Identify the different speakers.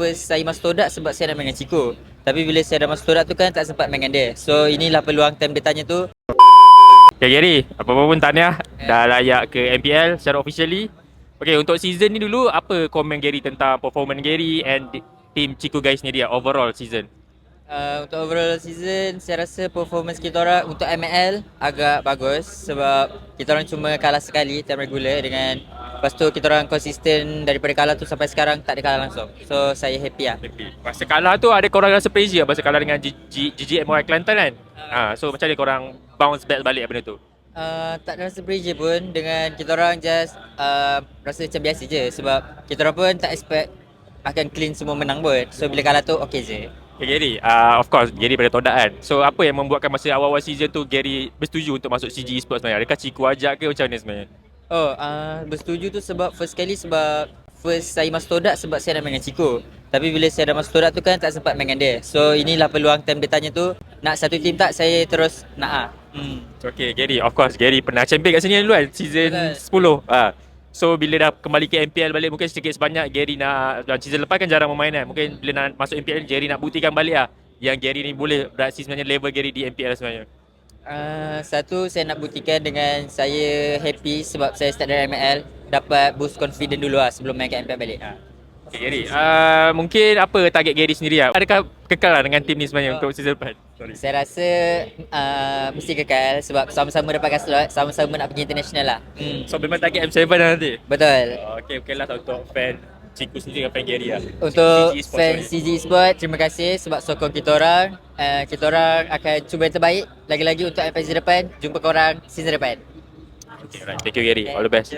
Speaker 1: first saya masuk Todak sebab saya nak main dengan Ciko. Tapi bila saya dah masuk Todak tu kan tak sempat main dengan dia. So inilah peluang time dia tanya tu.
Speaker 2: Okay Gary, apa-apa pun tahniah dah layak ke MPL secara officially. Okay, untuk season ni dulu, apa komen Gary tentang performance Gary and team Chico guys ni dia overall season?
Speaker 1: Uh, untuk overall season, saya rasa performance kita orang untuk ML agak bagus sebab kita orang cuma kalah sekali time regular dengan lepas tu kita orang konsisten daripada kalah tu sampai sekarang tak ada kalah langsung. So saya happy lah.
Speaker 2: Happy. Masa kalah tu ada korang rasa pressure masa kalah dengan G- G- GGM Kelantan kan? Ah, so macam mana korang bounce back balik benda tu?
Speaker 1: Uh, tak ada rasa pressure pun dengan kita orang just uh, rasa macam biasa je sebab kita orang pun tak expect akan clean semua menang pun. So bila kalah tu okey je.
Speaker 2: Okay Gary, uh, of course Gary pada Todak kan. So apa yang membuatkan masa awal-awal season tu Gary bersetuju untuk masuk CG Esports sebenarnya? Adakah Chico ajak ke macam mana sebenarnya?
Speaker 1: Oh, uh, bersetuju tu sebab first kali sebab first saya masuk Todak sebab saya nak main dengan Ciko. Tapi bila saya dah masuk Todak tu kan tak sempat main dengan dia. So inilah peluang time dia tanya tu, nak satu team tak saya terus nak ah. Hmm.
Speaker 2: Okay Gary, of course Gary pernah champion kat sini dulu kan season
Speaker 1: Betul.
Speaker 2: 10. Ah. So bila dah kembali ke MPL balik mungkin sedikit sebanyak Gary nak dalam season lepas kan jarang bermain kan. Mungkin bila nak masuk MPL Gary nak buktikan balik lah yang Gary ni boleh beraksi sebenarnya level Gary di MPL sebenarnya.
Speaker 1: Uh, satu saya nak buktikan dengan saya happy sebab saya start dari ML dapat boost confident dulu lah sebelum main ke MPL balik. Ah.
Speaker 2: Okay Gary, uh, mungkin apa target Gary sendiri lah? Adakah kekal lah dengan tim ni sebenarnya
Speaker 1: Oh.
Speaker 2: untuk season depan? Sorry.
Speaker 1: Saya rasa uh, mesti kekal sebab sama-sama dapatkan slot, sama-sama nak pergi international lah. Hmm.
Speaker 2: So memang target M7 lah nanti?
Speaker 1: Betul.
Speaker 2: Oh, okay, okay lah untuk fan Ciku sendiri dengan Gary lah.
Speaker 1: Untuk
Speaker 2: CG
Speaker 1: fan. CG Sport, terima kasih sebab sokong kita orang. Uh, kita orang akan cuba yang terbaik lagi-lagi untuk season depan. Jumpa korang season depan.
Speaker 2: Okay, right. Thank you Gary. All the best.